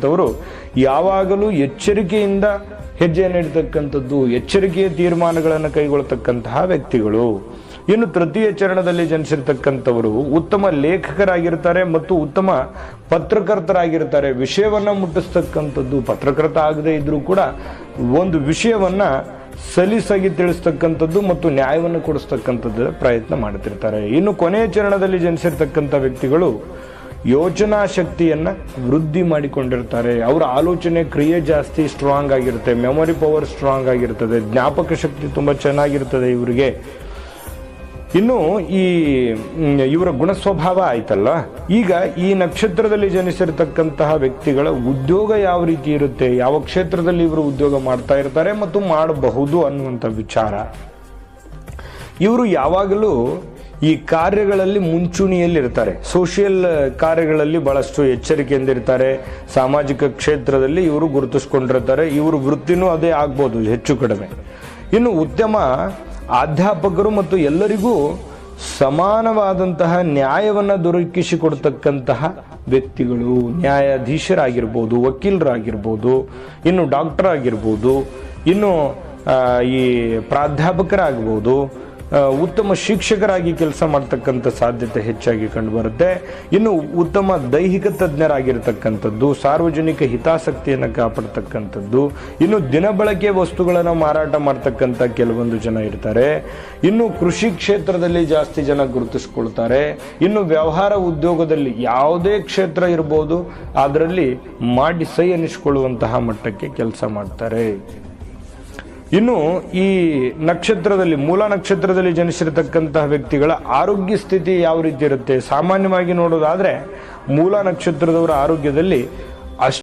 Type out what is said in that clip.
ಅವರು ಯಾವಾಗಲೂ ಎಚ್ಚರಿಕೆಯಿಂದ ಹೆಜ್ಜೆ ನೀಡತಕ್ಕಂಥದ್ದು, ಎಚ್ಚರಿಕೆಯ ತೀರ್ಮಾನಗಳನ್ನು ಕೈಗೊಳ್ಳತಕ್ಕಂತಹ ವ್ಯಕ್ತಿಗಳು. ಇನ್ನು ತೃತೀಯ ಚರಣದಲ್ಲಿ ಜನಿಸಿರ್ತಕ್ಕಂಥವರು ಉತ್ತಮ ಲೇಖಕರಾಗಿರ್ತಾರೆ ಮತ್ತು ಉತ್ತಮ ಪತ್ರಕರ್ತರಾಗಿರ್ತಾರೆ. ವಿಷಯವನ್ನ ಮುಟ್ಟಿಸ್ತಕ್ಕಂಥದ್ದು ಪತ್ರಕರ್ತ ಆಗದೇ ಇದ್ರೂ ಕೂಡ ಒಂದು ವಿಷಯವನ್ನ ಸಲೀಸಾಗಿ ತಿಳಿಸ್ತಕ್ಕಂಥದ್ದು ಮತ್ತು ನ್ಯಾಯವನ್ನು ಕೊಡಿಸ್ತಕ್ಕಂಥದ್ದು ಪ್ರಯತ್ನ ಮಾಡ್ತಿರ್ತಾರೆ. ಇನ್ನು ಕೊನೆಯ ಚರಣದಲ್ಲಿ ಜನಿಸಿರ್ತಕ್ಕಂಥ ವ್ಯಕ್ತಿಗಳು ಯೋಚನಾ ಶಕ್ತಿಯನ್ನ ವೃದ್ಧಿ ಮಾಡಿಕೊಂಡಿರ್ತಾರೆ. ಅವರ ಆಲೋಚನೆ ಕ್ರಿಯೆ ಜಾಸ್ತಿ ಸ್ಟ್ರಾಂಗ್ ಆಗಿರುತ್ತೆ. ಮೆಮೊರಿ ಪವರ್ ಸ್ಟ್ರಾಂಗ್ ಆಗಿರ್ತದೆ. ಜ್ಞಾಪಕ ಶಕ್ತಿ ತುಂಬಾ ಚೆನ್ನಾಗಿರ್ತದೆ ಇವರಿಗೆ. ಇನ್ನು ಈ ಇವರ ಗುಣ ಸ್ವಭಾವ ಆಯ್ತಲ್ಲ? ಈಗ ಈ ನಕ್ಷತ್ರದಲ್ಲಿ ಜನಿಸಿರ್ತಕ್ಕಂತಹ ವ್ಯಕ್ತಿಗಳ ಉದ್ಯೋಗ ಯಾವ ರೀತಿ ಇರುತ್ತೆ? ಯಾವ ಕ್ಷೇತ್ರದಲ್ಲಿ ಇವರು ಉದ್ಯೋಗ ಮಾಡ್ತಾ ಇರ್ತಾರೆ ಮತ್ತು ಮಾಡಬಹುದು ಅನ್ನುವಂಥ ವಿಚಾರ. ಇವರು ಯಾವಾಗಲೂ ಈ ಕಾರ್ಯಗಳಲ್ಲಿ ಮುಂಚೂಣಿಯಲ್ಲಿರ್ತಾರೆ. ಸೋಷಿಯಲ್ ಕಾರ್ಯಗಳಲ್ಲಿ ಬಹಳಷ್ಟು ಎಚ್ಚರಿಕೆಯಿಂದ ಇರ್ತಾರೆ ಸಾಮಾಜಿಕ ಕ್ಷೇತ್ರದಲ್ಲಿ ಇವರು ಗುರುತಿಸ್ಕೊಂಡಿರ್ತಾರೆ. ಇವರು ವೃತ್ತಿನೂ ಅದೇ ಆಗ್ಬೋದು, ಹೆಚ್ಚು ಕಡಿಮೆ. ಇನ್ನು ಉದ್ಯಮ, ಅಧ್ಯಾಪಕರು ಮತ್ತು ಎಲ್ಲರಿಗೂ ಸಮಾನವಾದಂತಹ ನ್ಯಾಯವನ್ನ ದೊರಕಿಸಿಕೊಡ್ತಕ್ಕಂತಹ ವ್ಯಕ್ತಿಗಳು, ನ್ಯಾಯಾಧೀಶರಾಗಿರ್ಬೋದು, ವಕೀಲರಾಗಿರ್ಬೋದು, ಇನ್ನು ಡಾಕ್ಟರ್ ಆಗಿರ್ಬೋದು ಇನ್ನು ಈ ಪ್ರಾಧ್ಯಾಪಕರಾಗ್ಬೋದು ಉತ್ತಮ ಶಿಕ್ಷಕರಾಗಿ ಕೆಲಸ ಮಾಡ್ತಕ್ಕಂಥ ಸಾಧ್ಯತೆ ಹೆಚ್ಚಾಗಿ ಕಂಡುಬರುತ್ತೆ. ಇನ್ನು ಉತ್ತಮ ದೈಹಿಕ ತಜ್ಞರಾಗಿರ್ತಕ್ಕಂಥದ್ದು, ಸಾರ್ವಜನಿಕ ಹಿತಾಸಕ್ತಿಯನ್ನು ಕಾಪಾಡ್ತಕ್ಕಂಥದ್ದು, ಇನ್ನು ದಿನಬಳಕೆ ವಸ್ತುಗಳನ್ನು ಮಾರಾಟ ಮಾಡ್ತಕ್ಕಂಥ ಕೆಲವೊಂದು ಜನ ಇರ್ತಾರೆ. ಇನ್ನು ಕೃಷಿ ಕ್ಷೇತ್ರದಲ್ಲಿ ಜಾಸ್ತಿ ಜನ ಗುರುತಿಸ್ಕೊಳ್ತಾರೆ. ಇನ್ನು ವ್ಯವಹಾರ ಉದ್ಯೋಗದಲ್ಲಿ ಯಾವುದೇ ಕ್ಷೇತ್ರ ಇರ್ಬೋದು, ಅದರಲ್ಲಿ ಮಾಡಿ ಸೈ ಮಟ್ಟಕ್ಕೆ ಕೆಲಸ ಮಾಡ್ತಾರೆ. ಇನ್ನು ಈ ನಕ್ಷತ್ರದಲ್ಲಿ, ಮೂಲ ನಕ್ಷತ್ರದಲ್ಲಿ ಜನಿಸಿರತಕ್ಕಂತಹ ವ್ಯಕ್ತಿಗಳ ಆರೋಗ್ಯ ಸ್ಥಿತಿ ಯಾವ ರೀತಿ ಇರುತ್ತೆ? ಸಾಮಾನ್ಯವಾಗಿ ನೋಡೋದಾದ್ರೆ, ಮೂಲ ನಕ್ಷತ್ರದವರ ಆರೋಗ್ಯದಲ್ಲಿ ಅಷ್ಟು